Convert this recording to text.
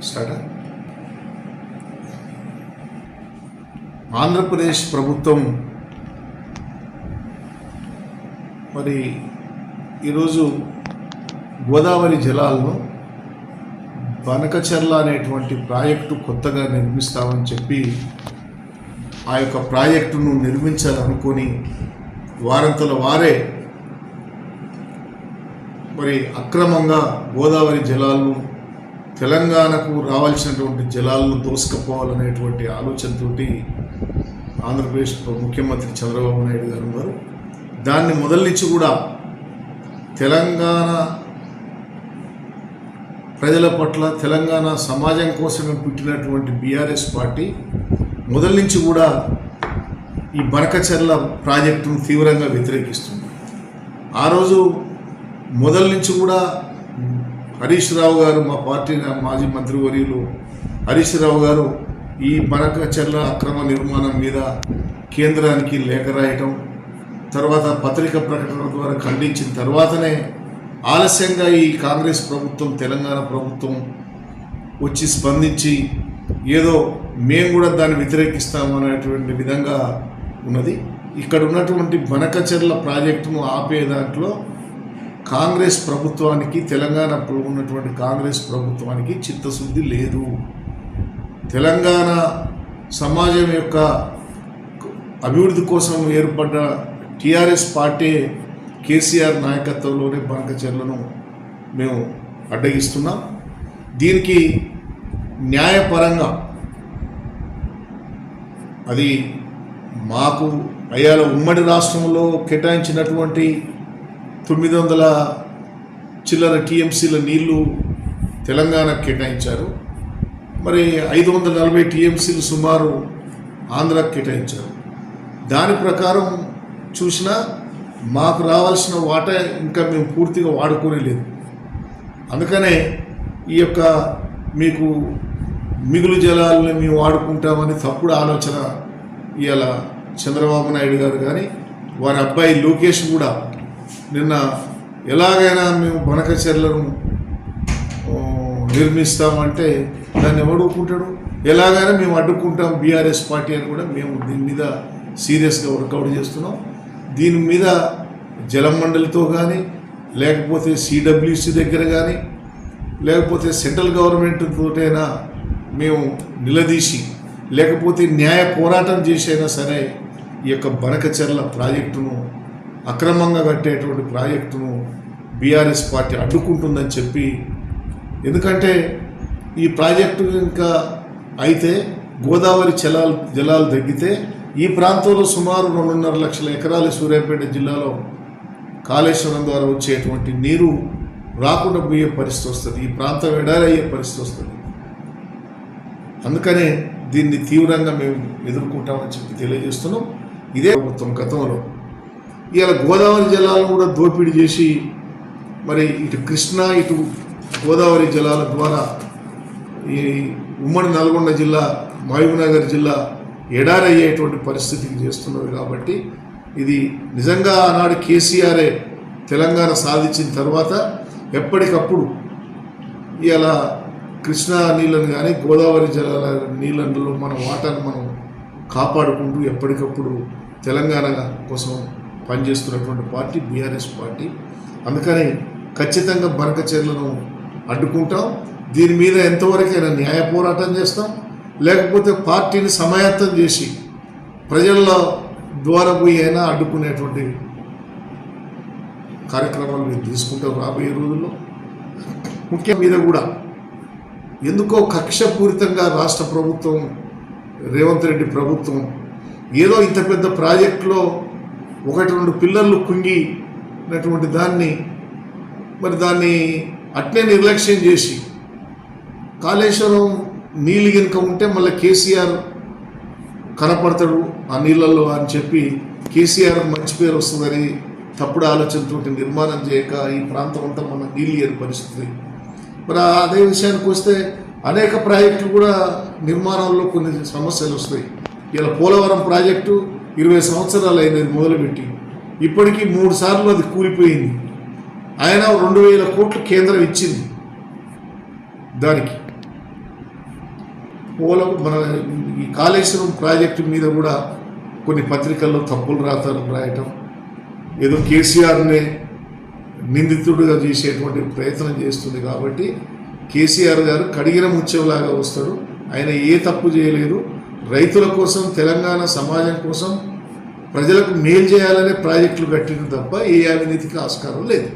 Start Andhra Pradesh ప్రభుత్వం మరి ఈరోజు గోదావరి జలాలను బనకచర్ల అనేటువంటి ప్రాజెక్టు కొత్తగా నిర్మిస్తామని చెప్పి ఆ యొక్క ప్రాజెక్టును నిర్మించాలనుకొని వారంతల వారే మరి అక్రమంగా గోదావరి జలాలను తెలంగాణకు రావాల్సినటువంటి జలాలను దోసుకపోవాలనేటువంటి ఆలోచనతోటి ఆంధ్రప్రదేశ్ ముఖ్యమంత్రి చంద్రబాబు నాయుడు గారు ఉన్నారు. దాన్ని మొదలు నుంచి కూడా తెలంగాణ ప్రజల పట్ల తెలంగాణ సమాజం కోసమే పుట్టినటువంటి బీఆర్ఎస్ పార్టీ మొదల నుంచి కూడా ఈ బనకచర్ల ప్రాజెక్టును తీవ్రంగా వ్యతిరేకిస్తుంది. ఆ రోజు మొదల నుంచి కూడా హరీష్ రావు గారు మా పార్టీ మాజీ మంత్రివర్యులు హరీష్ రావు గారు ఈ బనకచర్ల అక్రమ నిర్మాణం మీద కేంద్రానికి లేఖ రాయటం తర్వాత పత్రిక ప్రకటన ద్వారా ఖండించిన తర్వాతనే ఆలస్యంగా ఈ కాంగ్రెస్ ప్రభుత్వం తెలంగాణ ప్రభుత్వం వచ్చి స్పందించి ఏదో మేము కూడా దాన్ని వ్యతిరేకిస్తామనేటువంటి విధంగా ఉన్నది. ఇక్కడ ఉన్నటువంటి బనకచెర్ల ప్రాజెక్టును ఆపే దాంట్లో కాంగ్రెస్ ప్రభుత్వానికి తెలంగాణలో ఉన్నటువంటి కాంగ్రెస్ ప్రభుత్వానికి చిత్తశుద్ధి లేదు. తెలంగాణ సమాజం యొక్క అభివృద్ధి కోసం ఏర్పడ్డ టీఆర్ఎస్ పార్టీ కేసీఆర్ నాయకత్వంలోనే బనకచర్లను మేము అడ్డగిస్తున్నాం. దీనికి న్యాయపరంగా అది మాకు అయ్యాల ఉమ్మడి రాష్ట్రంలో కేటాయించినటువంటి తొమ్మిది వందల చిల్లర టీఎంసీల నీళ్ళు తెలంగాణకు కేటాయించారు. మరి ఐదు వందల నలభై టీఎంసీలు సుమారు ఆంధ్రాకు కేటాయించారు. దాని ప్రకారం చూసినా మాకు రావాల్సిన వాటా ఇంకా మేము పూర్తిగా వాడుకోనే లేదు. అందుకనే ఈ యొక్క మీకు మిగులు జలాలను మేము వాడుకుంటామని తప్పుడు ఆలోచన ఇవాళ చంద్రబాబు నాయుడు గారు కానీ వారి అబ్బాయి లోకేష్ కూడా నిన్న ఎలాగైనా మేము బనకచెర్లను నిర్మిస్తామంటే దాన్ని ఎవడు ఒప్పుకుంటాడు? ఎలాగైనా మేము అడ్డుకుంటాం బీఆర్ఎస్ పార్టీ అని కూడా మేము దీని మీద సీరియస్గా వర్కౌట్ చేస్తున్నాం. దీని మీద జలమండలితో కానీ లేకపోతే సిడబ్ల్యూసి దగ్గర కానీ లేకపోతే సెంట్రల్ గవర్నమెంట్ తోటైనా మేము నిలదీసి లేకపోతే న్యాయ పోరాటం చేసైనా సరే ఈ యొక్క బనకచర్ల ప్రాజెక్టును అక్రమంగా కట్టేటువంటి ప్రాజెక్టును బీఆర్ఎస్ పార్టీ అడ్డుకుంటుందని చెప్పి ఎందుకంటే ఈ ప్రాజెక్టు ఇంకా అయితే గోదావరి జలాలు జలాలు తగ్గితే ఈ ప్రాంతంలో సుమారు రెండున్నర లక్షల ఎకరాలు సూర్యాపేట జిల్లాలో కాళేశ్వరం ద్వారా వచ్చేటువంటి నీరు రాకుండా పోయే పరిస్థితి వస్తుంది. ఈ ప్రాంతం ఎడారయ్యే పరిస్థితి వస్తుంది. అందుకనే దీన్ని తీవ్రంగా మేము ఎదుర్కొంటామని చెప్పి తెలియజేస్తున్నాం. ఇదే ప్రభుత్వం గతంలో ఇవాళ గోదావరి జలాలను కూడా దోపిడీ చేసి మరి ఇటు కృష్ణా ఇటు గోదావరి జలాల ద్వారా ఈ ఉమ్మడి నల్గొండ జిల్లా మహబూబ్నగర్ జిల్లా ఎడారయ్యేటువంటి పరిస్థితికి చేస్తున్నవి కాబట్టి ఇది నిజంగా ఆనాడు కేసీఆరే తెలంగాణ సాధించిన తర్వాత ఎప్పటికప్పుడు ఇలా కృష్ణా నీళ్ళను కానీ గోదావరి జలాల నీళ్ళలో మన వాటాను మనం కాపాడుకుంటూ ఎప్పటికప్పుడు తెలంగాణ కోసం పనిచేస్తున్నటువంటి పార్టీ బీఆర్ఎస్ పార్టీ. అందుకని ఖచ్చితంగా బనకచర్లను అడ్డుకుంటాం. దీని మీద ఎంతవరకైనా న్యాయ పోరాటం చేస్తాం. లేకపోతే పార్టీని సమాయత్తం చేసి ప్రజల ద్వారా పోయి అయినా అడ్డుకునేటువంటి కార్యక్రమాలు మేము తీసుకుంటాం రాబోయే రోజుల్లో. ముఖ్య మీద కూడా ఎందుకో కక్షపూరితంగా రాష్ట్ర ప్రభుత్వం రేవంత్ రెడ్డి ప్రభుత్వం ఏదో ఇంత పెద్ద ప్రాజెక్టులో ఒకటి రెండు పిల్లర్లు కుంగినటువంటి దాన్ని మరి దాన్ని అట్నే నిర్లక్ష్యం చేసి కాళేశ్వరం నీళ్ళు కనుక ఉంటే మళ్ళీ కేసీఆర్ కనపడతాడు ఆ నీళ్ళల్లో అని చెప్పి కేసీఆర్ మంచి పేరు వస్తుందని తప్పుడు ఆలోచనతో నిర్మాణం చేయక ఈ ప్రాంతం అంతా మన నీళ్ళు లేని పరిస్థితి. మరి ఆ అదే విషయానికి వస్తే అనేక ప్రాజెక్టులు కూడా నిర్మాణంలో కొన్ని సమస్యలు వస్తాయి. ఇలా పోలవరం ప్రాజెక్టు ఇరవై సంవత్సరాలు అయినది మొదలుపెట్టి ఇప్పటికీ మూడు సార్లు అది కూలిపోయింది. ఆయన రెండు వేల కోట్లు కేంద్రం ఇచ్చింది దానికి. పోల మన ఈ కాళేశ్వరం ప్రాజెక్టు మీద కూడా కొన్ని పత్రికల్లో తప్పులు రాతలు రాయటం ఏదో కేసీఆర్నే నిందితుడిగా చేసేటువంటి ప్రయత్నం చేస్తుంది కాబట్టి కేసీఆర్ గారు కడిగిన ముత్యంలాగా వస్తాడు. ఆయన ఏ తప్పు చేయలేదు. రైతుల కోసం తెలంగాణ సమాజం కోసం ప్రజలకు మేలు చేయాలనే ప్రాజెక్టులు కట్టిన తప్ప ఏ అవినీతికి ఆస్కారం లేదు.